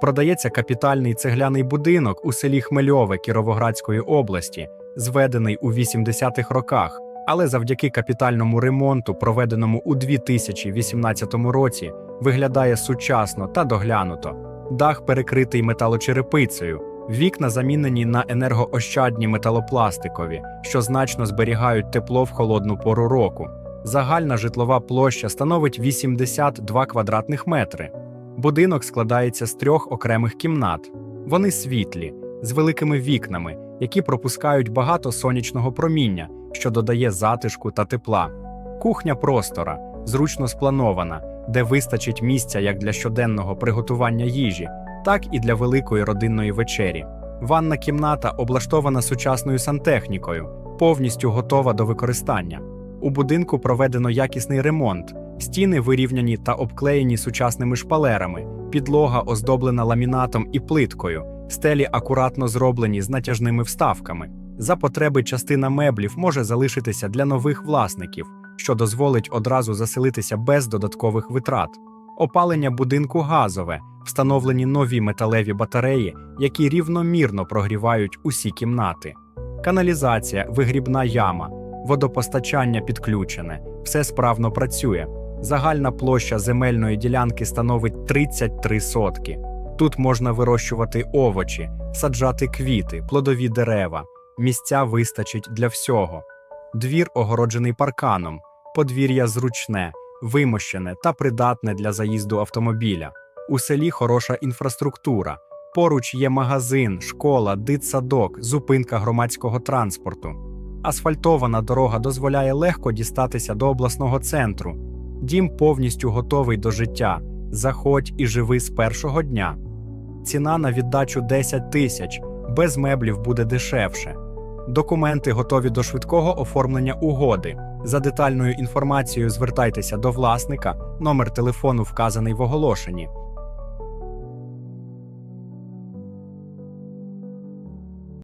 Продається капітальний цегляний будинок у селі Хмельове Кіровоградської області, зведений у 80-х роках, але завдяки капітальному ремонту, проведеному у 2018 році, виглядає сучасно та доглянуто. Дах перекритий металочерепицею, вікна замінені на енергоощадні металопластикові, що значно зберігають тепло в холодну пору року. Загальна житлова площа становить 82 квадратних метри. Будинок складається з трьох окремих кімнат. Вони світлі, з великими вікнами, які пропускають багато сонячного проміння, що додає затишку та тепла. Кухня простора, зручно спланована, де вистачить місця як для щоденного приготування їжі, так і для великої родинної вечері. Ванна кімната облаштована сучасною сантехнікою, повністю готова до використання. У будинку проведено якісний ремонт, стіни вирівняні та обклеєні сучасними шпалерами, підлога оздоблена ламінатом і плиткою, стелі акуратно зроблені з натяжними вставками. За потреби частина меблів може залишитися для нових власників, що дозволить одразу заселитися без додаткових витрат. Опалення будинку газове, встановлені нові металеві батареї, які рівномірно прогрівають усі кімнати. Каналізація, вигрібна яма, водопостачання підключене, все справно працює. Загальна площа земельної ділянки становить 33 сотки. Тут можна вирощувати овочі, саджати квіти, плодові дерева. Місця вистачить для всього. Двір огороджений парканом, подвір'я зручне, вимощене та придатне для заїзду автомобіля. У селі хороша інфраструктура. Поруч є магазин, школа, дитсадок, зупинка громадського транспорту. Асфальтована дорога дозволяє легко дістатися до обласного центру. Дім повністю готовий до життя. Заходь і живи з першого дня. Ціна на віддачу 10 тисяч, без меблів буде дешевше. Документи готові до швидкого оформлення угоди. За детальною інформацією звертайтеся до власника, номер телефону вказаний в оголошенні.